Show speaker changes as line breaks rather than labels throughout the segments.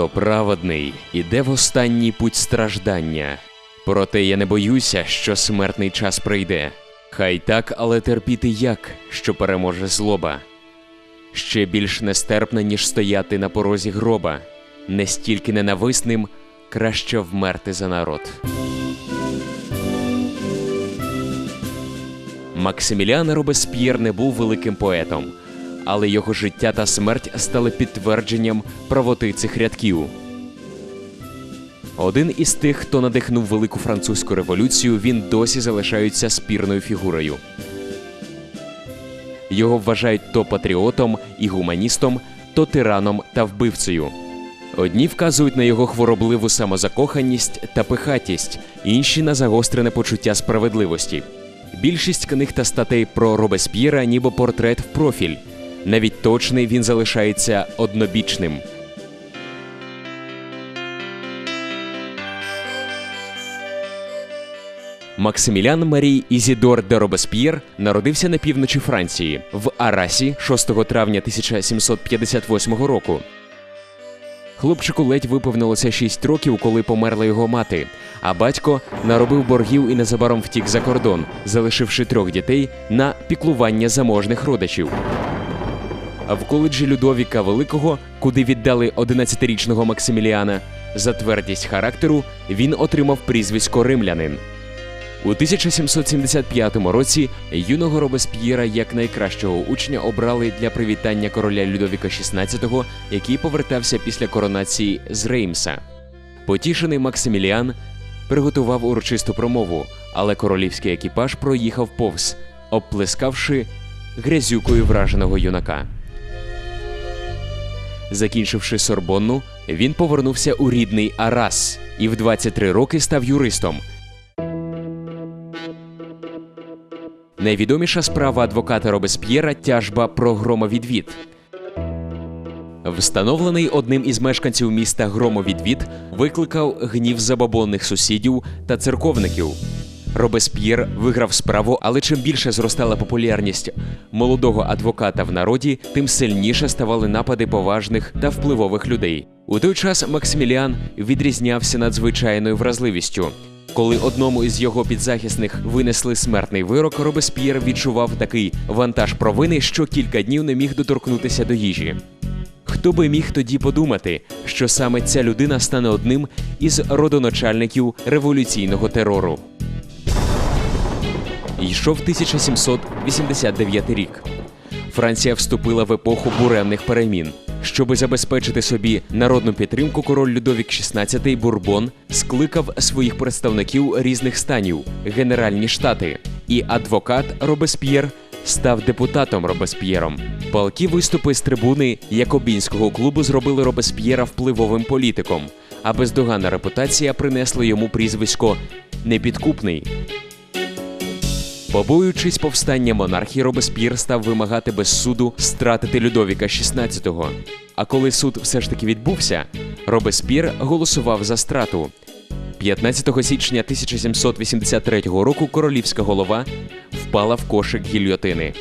Хто праведний, іде в останній путь страждання. Проте я не боюся, що смертний час прийде. Хай так, але терпіти як, що переможе злоба. Ще більш нестерпне, ніж стояти на порозі гроба, не стільки ненависним, краще вмерти за народ. Максиміліан Робесп'єр не був великим поетом, але його життя та смерть стали підтвердженням правоти цих рядків. Один із тих, хто надихнув велику французьку революцію, він досі залишається спірною фігурою. Його вважають то патріотом і гуманістом, то тираном та вбивцею. Одні вказують на його хворобливу самозакоханість та пихатість, інші на загострене почуття справедливості. Більшість книг та статей про Робесп'єра ніби портрет в профіль. Навіть точний він залишається однобічним. Максимілян Марій Ізідор де Робесп'єр народився на півночі Франції в Арасі 6 травня 1758 року. Хлопчику ледь виповнилося 6 років, коли померла його мати, а батько наробив боргів і незабаром втік за кордон, залишивши трьох дітей на піклування заможних родичів. В коледжі Людовіка Великого, куди віддали 11-річного Максиміліана, за твердість характеру він отримав прізвисько римлянин. У 1775 році юного Робесп'єра як найкращого учня обрали для привітання короля Людовіка XVI, який повертався після коронації з Реймса. Потішений Максиміліан приготував урочисту промову, але королівський екіпаж проїхав повз, обплескавши грязюкою враженого юнака. Закінчивши Сорбонну, він повернувся у рідний Арас і в 23 роки став юристом. Найвідоміша справа адвоката Робесп'єра тяжба про громовідвід. Встановлений одним із мешканців міста громовідвід викликав гнів забобонних сусідів та церковників. Робесп'єр виграв справу, але чим більше зростала популярність молодого адвоката в народі, тим сильніше ставали напади поважних та впливових людей. У той час Максиміліан відрізнявся надзвичайною вразливістю. Коли одному із його підзахисних винесли смертний вирок, Робесп'єр відчував такий вантаж провини, що кілька днів не міг доторкнутися до їжі. Хто би міг тоді подумати, що саме ця людина стане одним із родоначальників революційного терору? Йшов 1789 рік. Франція вступила в епоху буремних перемін. Щоби забезпечити собі народну підтримку, король Людовік XVI Бурбон скликав своїх представників різних станів генеральні штати, і адвокат Робесп'єр став депутатом Робесп'єром. Палкі виступи з трибуни Якобінського клубу зробили Робесп'єра впливовим політиком, а бездоганна репутація принесла йому прізвисько Непідкупний. Побоюючись повстання монархії, Робеспір став вимагати без суду стратити Людовіка XVI. А коли суд все ж таки відбувся, Робеспір голосував за страту. 15 січня 1783 року королівська голова впала в кошик гільйотини.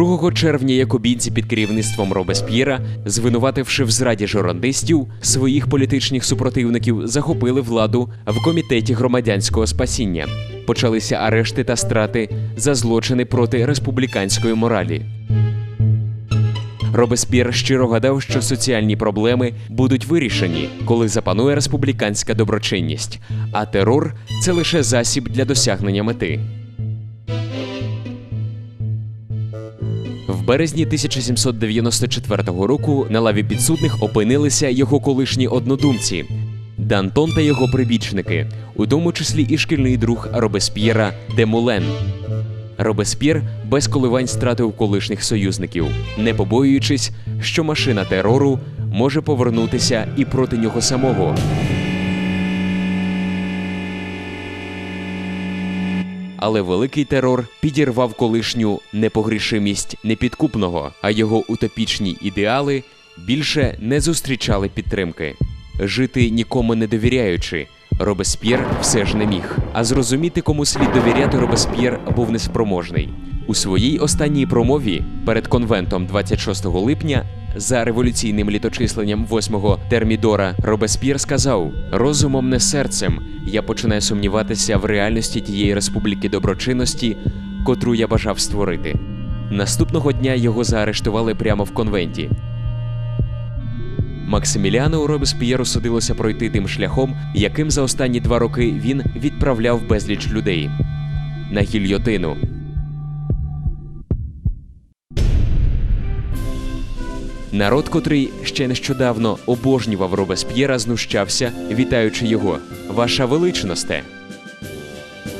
Другого червня якобінці під керівництвом Робесп'єра, звинувативши в зраді журналістів, своїх політичних супротивників захопили владу в комітеті громадянського спасіння. Почалися арешти та страти за злочини проти республіканської моралі. Робесп'єр щиро гадав, що соціальні проблеми будуть вирішені, коли запанує республіканська доброчинність, а терор це лише засіб для досягнення мети. В березні 1794 року на лаві підсудних опинилися його колишні однодумці Дантон та його прибічники, у тому числі і шкільний друг Робесп'єра Демулен. Робесп'єр без коливань стратив колишніх союзників, не побоюючись, що машина терору може повернутися і проти нього самого. Але великий терор підірвав колишню непогрішимість непідкупного, а його утопічні ідеали більше не зустрічали підтримки. Жити нікому не довіряючи, Робесп'єр все ж не міг. А зрозуміти, кому слід довіряти, Робесп'єр був неспроможний. У своїй останній промові перед конвентом 26 липня за революційним літочисленням 8-го термідора Робесп'єр сказав: розумом не серцем я починаю сумніватися в реальності тієї республіки доброчинності, котру я бажав створити. Наступного дня його заарештували прямо в конвенті. Максиміліану Робесп'єру судилося пройти тим шляхом, яким за останні два роки він відправляв безліч людей на гільйотину. Народ, котрий ще нещодавно обожнював Робесп'єра, знущався, вітаючи його. Ваша величносте.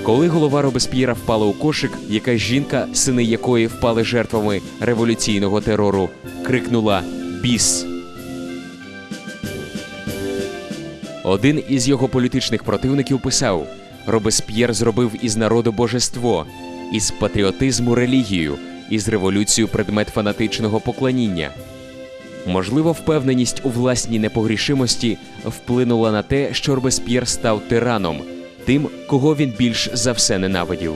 Коли голова Робесп'єра впала у кошик, якась жінка, сини якої впали жертвами революційного терору, крикнула Біс. Один із його політичних противників писав: Робесп'єр зробив із народу божество, із патріотизму релігію, із революцію предмет фанатичного поклоніння. Можливо, впевненість у власній непогрішимості вплинула на те, що Робесп'єр став тираном, тим, кого він більш за все ненавидів.